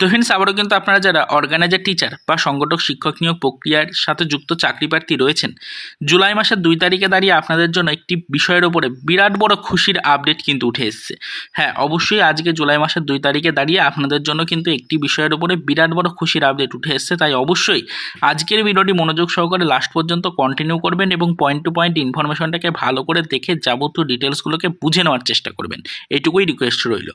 তো ফ্রেন্ডস আবারও কিন্তু আপনারা যারা অর্গানাইজার টিচার বা সংগঠক, শিক্ষক নিয়োগ প্রক্রিয়ার সাথে যুক্ত চাকরি প্রার্থী রয়েছেন, জুলাই মাসের দুই তারিখে দাঁড়িয়ে আপনাদের জন্য একটি বিষয়ের ওপরে বিরাট বড় খুশির আপডেট কিন্তু উঠে এসেছে। হ্যাঁ অবশ্যই আজকে জুলাই মাসের দুই তারিখে দাঁড়িয়ে আপনাদের জন্য কিন্তু একটি বিষয়ের ওপরে বিরাট বড় খুশির আপডেট উঠে এসেছে। তাই অবশ্যই আজকের ভিডিওটি মনোযোগ সহকারে লাস্ট পর্যন্ত কন্টিনিউ করবেন এবং পয়েন্ট টু পয়েন্ট ইনফরমেশনটাকে ভালো করে দেখে যাবতীয় ডিটেলসগুলোকে বুঝে নেওয়ার চেষ্টা করবেন। এইটুকুই রিকোয়েস্ট রইল।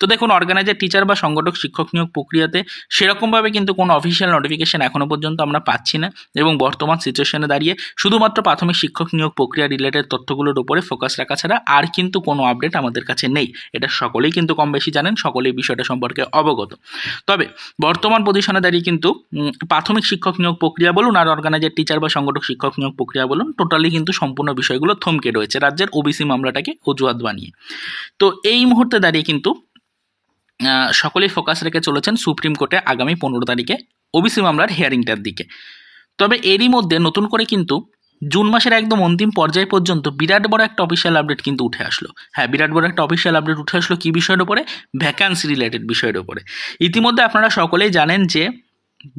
তো দেখুন অর্গানাইজার টিচার বা সংগঠক, শিক্ষক নিয়োগ প্রক্রিয়াতে, সেরকমভাবে কিন্তু কোনো অফিসিয়াল নোটিফিকেশন এখনও পর্যন্ত আমরা পাচ্ছি না এবং বর্তমান সিচুয়েশনে দাঁড়িয়ে শুধুমাত্র প্রাথমিক শিক্ষক নিয়োগ প্রক্রিয়া রিলেটেড তথ্যগুলোর উপরে ফোকাস রাখা ছাড়া আর কিন্তু কোনো আপডেট আমাদের কাছে নেই। এটা সকলেই কিন্তু কম বেশি জানেন, সকলেই বিষয়টা সম্পর্কে অবগত। তবে বর্তমান পজিশনে দাঁড়িয়ে কিন্তু প্রাথমিক শিক্ষক নিয়োগ প্রক্রিয়া বলুন আর অর্গানাইজার টিচার বা সংগঠক শিক্ষক নিয়োগ প্রক্রিয়া বলুন টোটালি কিন্তু সম্পূর্ণ বিষয়গুলো থমকে রয়েছে। রাজ্যের ওবিসি মামলাটাকে অজুহাত বানিয়ে। তো এই মুহূর্তে দাঁড়িয়ে কিন্তু সকলেই ফোকাস রেখে চলেছেন সুপ্রিম কোর্টে আগামী পনেরো তারিখে ওবিসি মামলার হিয়ারিংটার দিকে। তবে এরই মধ্যে নতুন করে কিন্তু জুন মাসের একদম অন্তিম পর্যায় পর্যন্ত বিরাট বড় একটা অফিসিয়াল আপডেট কিন্তু উঠে আসলো। হ্যাঁ বিরাট বড় একটা অফিসিয়াল আপডেট উঠে আসলো কী বিষয়ের উপরে? ভ্যাকান্সি রিলেটেড বিষয়ের উপরে। ইতিমধ্যে আপনারা সকলেই জানেন যে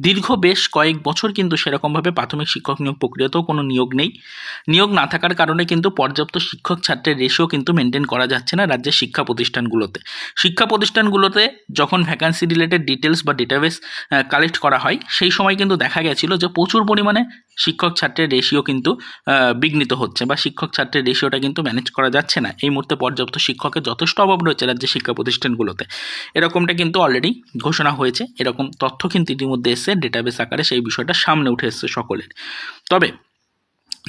দীর্ঘ বেশ কয়েক বছর কিন্তু সেরকমভাবে প্রাথমিক শিক্ষক নিয়োগ প্রক্রিয়াতেও কোনো নিয়োগ নেই। নিয়োগ না থাকার কারণে কিন্তু পর্যাপ্ত শিক্ষক ছাত্রের রেশিও কিন্তু মেনটেন করা যাচ্ছে না রাজ্যের শিক্ষা প্রতিষ্ঠানগুলোতে। শিক্ষা প্রতিষ্ঠানগুলোতে যখন ভ্যাকান্সি রিলেটেড ডিটেলস বা ডেটাবেস কালেক্ট করা হয়, সেই সময় কিন্তু দেখা গেছিল যে প্রচুর পরিমাণে শিক্ষক ছাত্রের রেশিও কিন্তু বিঘ্নিত হচ্ছে বা শিক্ষক ছাত্রের রেশিওটা কিন্তু ম্যানেজ করা যাচ্ছে না। এই মুহূর্তে পর্যাপ্ত শিক্ষকের যথেষ্ট অভাব রয়েছে রাজ্যের শিক্ষা প্রতিষ্ঠানগুলোতে। এরকমটা কিন্তু অলরেডি ঘোষণা হয়েছে। এরকম তথ্য কিন্তু ইতিমধ্যে এসছে ডেটাবেস আকারে সেই বিষয়টা সামনে উঠে এসছে সকলের। তবে,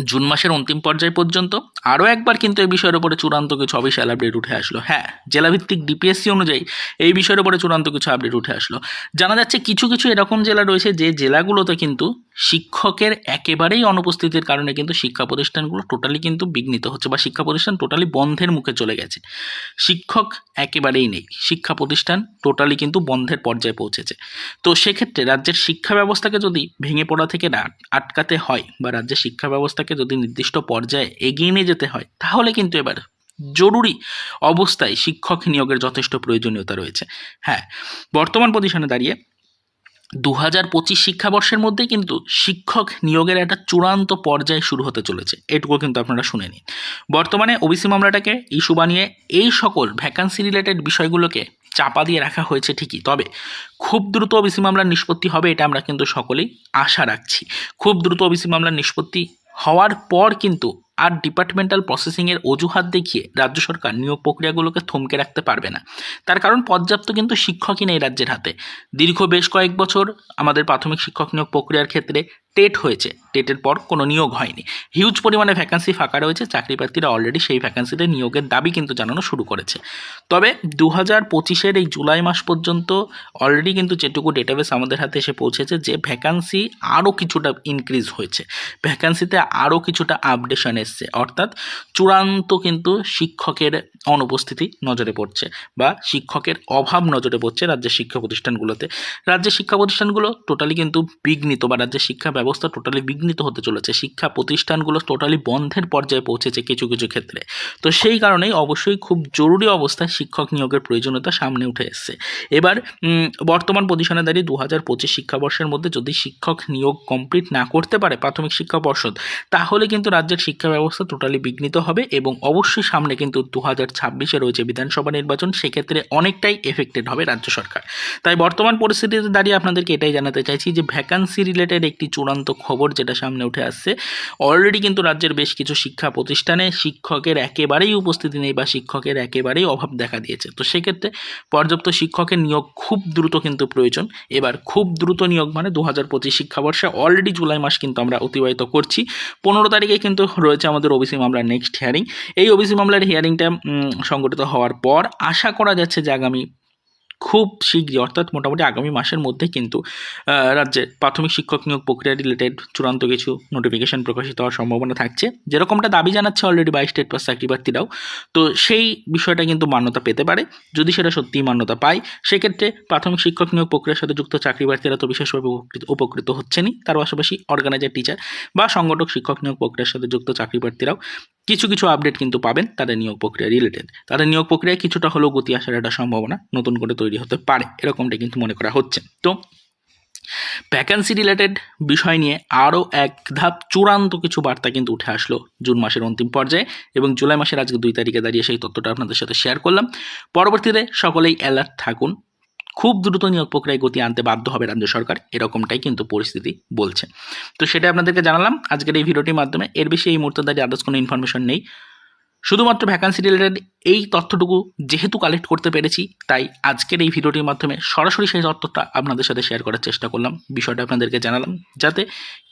জুন মাসের অন্তিম পর্যায় পর্যন্ত আরও একবার কিন্তু এই বিষয়ের উপরে চূড়ান্ত কিছু অফিসিয়াল আপডেট উঠে আসলো। হ্যাঁ জেলাভিত্তিক ডিপিএসসি অনুযায়ী এই বিষয়ের উপরে চূড়ান্ত কিছু আপডেট উঠে আসলো। জানা যাচ্ছে কিছু কিছু এরকম জেলা রয়েছে যে জেলাগুলোতে কিন্তু শিক্ষকের একেবারেই অনুপস্থিতির কারণে কিন্তু শিক্ষা প্রতিষ্ঠানগুলো টোটালি কিন্তু বিঘ্নিত হচ্ছে বা শিক্ষা প্রতিষ্ঠান টোটালি বন্ধের মুখে চলে গেছে। শিক্ষক একেবারেই নেই, শিক্ষা প্রতিষ্ঠান টোটালি কিন্তু বন্ধের পর্যায়ে পৌঁছেছে। তো সেক্ষেত্রে রাজ্যের শিক্ষা ব্যবস্থাকে যদি ভেঙে পড়া থেকে না আটকাতে হয় বা রাজ্যের শিক্ষা ব্যবস্থাকে যদি নির্দিষ্ট পর্যায়ে এগিয়ে নিয়ে যেতে হয়, তাহলে কিন্তু এবার জরুরি অবস্থায় শিক্ষক নিয়োগের যথেষ্ট প্রয়োজনীয়তা রয়েছে। হ্যাঁ বর্তমান পজিশনে দাঁড়িয়ে দু হাজার পঁচিশ শিক্ষাবর্ষের মধ্যে কিন্তু শিক্ষক নিয়োগের একটা চূড়ান্ত পর্যায়ে শুরু হতে চলেছে। এটুকু কিন্তু আপনারা শুনে নিন। বর্তমানে ওবিসি মামলাটাকে ইস্যু বানিয়ে এই সকল ভ্যাকান্সি রিলেটেড বিষয়গুলোকে চাপা দিয়ে রাখা হয়েছে ঠিকই। তবে খুব দ্রুত ওবিসি মামলার নিষ্পত্তি হবে এটা আমরা কিন্তু সকলেই আশা রাখছি। খুব দ্রুত ওবিসি মামলার নিষ্পত্তি হওয়ার পর কিন্তু আর ডিপার্টমেন্টাল প্রসেসিংয়ের অজুহাত দেখিয়ে রাজ্য সরকার নিয়োগ প্রক্রিয়াগুলোকে থমকে রাখতে পারবে না। তার কারণ, পর্যাপ্ত কিন্তু শিক্ষকই নেই রাজ্যের হাতে। দীর্ঘ বেশ কয়েক বছর আমাদের প্রাথমিক শিক্ষক নিয়োগ প্রক্রিয়ার ক্ষেত্রে টেট হয়েছে, টেটের পর কোনো নিয়োগ হয়নি। হিউজ পরিমাণে ভ্যাকান্সি ফাঁকা রয়েছে চাকরি প্রার্থীরা অলরেডি সেই ভ্যাকান্সিতে নিয়োগের দাবি কিন্তু জানানো শুরু করেছে। তবে দু হাজার পঁচিশের এই জুলাই মাস পর্যন্ত অলরেডি কিন্তু যেটুকু ডেটাবেস আমাদের হাতে এসে পৌঁছেছে যে ভ্যাকান্সি আরও কিছুটা ইনক্রিজ হয়েছে। ভ্যাকান্সিতে আরও কিছুটা আপডেশন এসছে, অর্থাৎ চূড়ান্ত কিন্তু শিক্ষকের অনুপস্থিতি নজরে পড়ছে বা শিক্ষকের অভাব নজরে পড়ছে রাজ্যের শিক্ষা প্রতিষ্ঠানগুলোতে। রাজ্যের শিক্ষা প্রতিষ্ঠানগুলো টোটালি কিন্তু বিঘ্নিত বা রাজ্যের শিক্ষা ব্যবস্থা টোটালি বিঘ্নিত হতে চলেছে। শিক্ষা প্রতিষ্ঠানগুলো টোটালি বন্ধের পর্যায়ে পৌঁছেছে কিছু কিছু ক্ষেত্রে। তো সেই কারণেই অবশ্যই খুব জরুরি অবস্থায় শিক্ষক নিয়োগের প্রয়োজনীয়তা সামনে উঠে এসছে। এবার বর্তমান পজিশনে দাঁড়িয়ে দু হাজার পঁচিশ শিক্ষাবর্ষের মধ্যে যদি শিক্ষক নিয়োগ কমপ্লিট না করতে পারে প্রাথমিক শিক্ষা পর্ষদ, তাহলে কিন্তু রাজ্যের শিক্ষা ব্যবস্থা টোটালি বিঘ্নিত হবে এবং অবশ্যই সামনে কিন্তু দু হাজার ছাব্বিশে রয়েছে বিধানসভা নির্বাচন, সেক্ষেত্রে অনেকটাই এফেক্টেড হবে রাজ্য সরকার। তাই বর্তমান পরিস্থিতিতে দাঁড়িয়ে আপনাদেরকে এটাই জানাতে চাইছি যে ভ্যাকান্সি রিলেটেড একটি চূড়ান্ত খবর যেটা সামনে উঠে আসছে। অলরেডি কিন্তু রাজ্যের বেশ কিছু শিক্ষা প্রতিষ্ঠানে শিক্ষকের একেবারেই উপস্থিতি নেই বা শিক্ষকের একেবারেই অভাব দেখা দিয়েছে। তো সেক্ষেত্রে পর্যাপ্ত শিক্ষকের নিয়োগ খুব দ্রুত কিন্তু প্রয়োজন। এবার খুব দ্রুত নিয়োগ মানে দু হাজার পঁচিশ শিক্ষাবর্ষে অলরেডি জুলাই মাস কিন্তু আমরা অতিবাহিত করছি। পনেরো তারিখে কিন্তু রয়েছে আমাদের ওবিসি মামলার নেক্সট হিয়ারিং এই ওবিসি মামলার হিয়ারিংটা সংগঠিত হওয়ার পর আশা করা যাচ্ছে যে আগামী খুব শীঘ্রই অর্থাৎ মোটামুটি আগামী মাসের মধ্যে কিন্তু রাজ্যে প্রাথমিক শিক্ষক নিয়োগ প্রক্রিয়া রিলেটেড চূড়ান্ত কিছু নোটিফিকেশন প্রকাশিত হওয়ার সম্ভাবনা থাকছে। যেরকমটা দাবি জানাচ্ছে অলরেডি বাই স্টেট পাস চাকরি প্রার্থীরাও, তো সেই বিষয়টা কিন্তু মান্যতা পেতে পারে। যদি সেটা সত্যিই মান্যতা পায়, সেক্ষেত্রে প্রাথমিক শিক্ষক নিয়োগ প্রক্রিয়ার সাথে যুক্ত চাকরি প্রার্থীরা তো বিশেষভাবে উপকৃত উপকৃত হচ্ছেনই। তার পাশাপাশি অর্গানাইজার টিচার বা সংগঠক শিক্ষক নিয়োগ প্রক্রিয়ার সাথে যুক্ত চাকরি প্রার্থীরাও কিছু কিছু আপডেট কিন্তু পাবেন, তাদের নিয়োগ প্রক্রিয়া রিলেটেড তাদের নিয়োগ প্রক্রিয়ায় কিছুটা হলেও গতি আসার একটা সম্ভাবনা নতুন করে তৈরি হতে পারে, এরকমটা কিন্তু মনে করা হচ্ছে। তো ভ্যাকান্সি রিলেটেড বিষয় নিয়ে আরও এক ধাপ চূড়ান্ত কিছু বার্তা কিন্তু উঠে আসলো জুন মাসের অন্তিম পর্যায়ে এবং জুলাই মাসের আজকে দুই তারিখে দাঁড়িয়ে সেই তথ্যটা আপনাদের সাথে শেয়ার করলাম। পরবর্তীতে সকলেই অ্যালার্ট থাকুন। খুব দ্রুত নিয়োগ প্রক্রিয়ায় গতি আনতে বাধ্য হবে রাজ্য সরকার, এরকমটাই কিন্তু পরিস্থিতি বলছে। তো সেটা আপনাদেরকে জানালাম, আজকের এই ভিডিওটির মাধ্যমে। এর বেশি এই মুহূর্তে দাঁড়িয়ে আদার্স কোনো ইনফরমেশন নেই। শুধুমাত্র ভ্যাকান্সি রিলেটেড এই তথ্যটুকু যেহেতু কালেক্ট করতে পেরেছি, তাই আজকের এই ভিডিওটির মাধ্যমে সরাসরি সেই তথ্যটা আপনাদের সাথে শেয়ার করার চেষ্টা করলাম। বিষয়টা আপনাদেরকে জানালাম, যাতে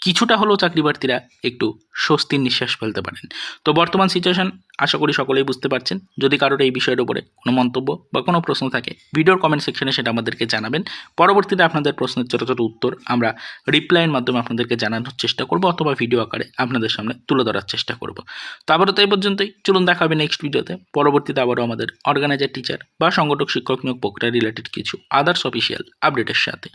কিছুটা হলেও চাকরি প্রার্থীরা একটু স্বস্তির নিঃশ্বাস ফেলতে পারেন। তো বর্তমান সিচুয়েশন আশা করি সকলেই বুঝতে পারছেন। যদি কারোর এই বিষয়ের উপরে কোনো মন্তব্য বা কোনো প্রশ্ন থাকে ভিডিওর কমেন্ট সেকশনে সেটা আমাদেরকে জানাবেন। পরবর্তীতে আপনাদের প্রশ্নের ছোটো ছোটো উত্তর আমরা রিপ্লাইয়ের মাধ্যমে আপনাদেরকে জানানোর চেষ্টা করব অথবা ভিডিও আকারে আপনাদের সামনে তুলে ধরার চেষ্টা করব। তো তো এই পর্যন্তই। চলুন দেখা হবে নেক্সট ভিডিওতে পরবর্তীতে আবারও আমাদের অর্গানাইজার টিচার বা সংগঠক, শিক্ষক নিয়োগ প্রক্রিয়া রিলেটেড কিছু আদার্স অফিসিয়াল আপডেটের সাথে।